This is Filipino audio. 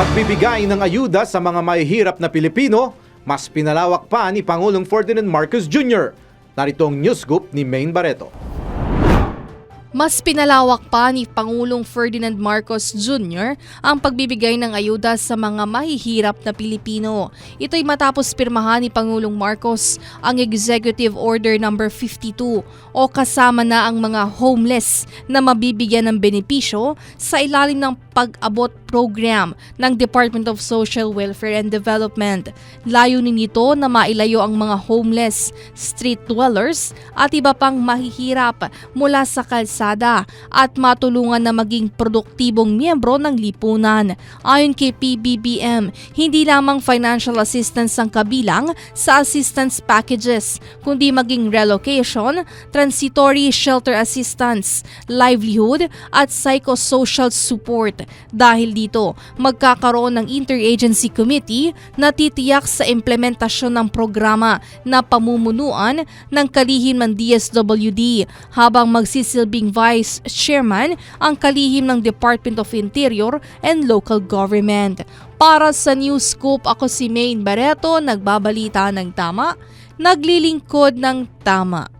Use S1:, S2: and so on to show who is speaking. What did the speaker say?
S1: pagbibigay ng ayuda sa mga mahihirap na Pilipino, mas pinalawak pa ni Pangulong Ferdinand Marcos Jr. Narito ang news scoop ni Maine Barreto.
S2: Mas pinalawak pa ni Pangulong Ferdinand Marcos Jr. ang pagbibigay ng ayuda sa mga mahihirap na Pilipino. Ito'y matapos pirmahan ni Pangulong Marcos ang Executive Order No. 52 o kasama na ang mga homeless na mabibigyan ng benepisyo sa ilalim ng pag-abot program ng Department of Social Welfare and Development. Layunin nito na mailayo ang mga homeless, street dwellers at iba pang mahihirap mula sa kalsada at matulungan na maging produktibong miyembro ng lipunan. Ayon kay PBBM, hindi lamang financial assistance ang kabilang sa assistance packages, kundi maging relocation, transitory shelter assistance, livelihood at psychosocial support. Dahil dito, magkakaroon ng interagency committee na titiyak sa implementasyon ng programa na pamumunuan ng kalihim ng DSWD habang magsisilbing vice chairman ang kalihim ng Department of Interior and Local Government. Para sa News Scoop, ako si Maine Barreto, nagbabalita ng tama, naglilingkod ng tama.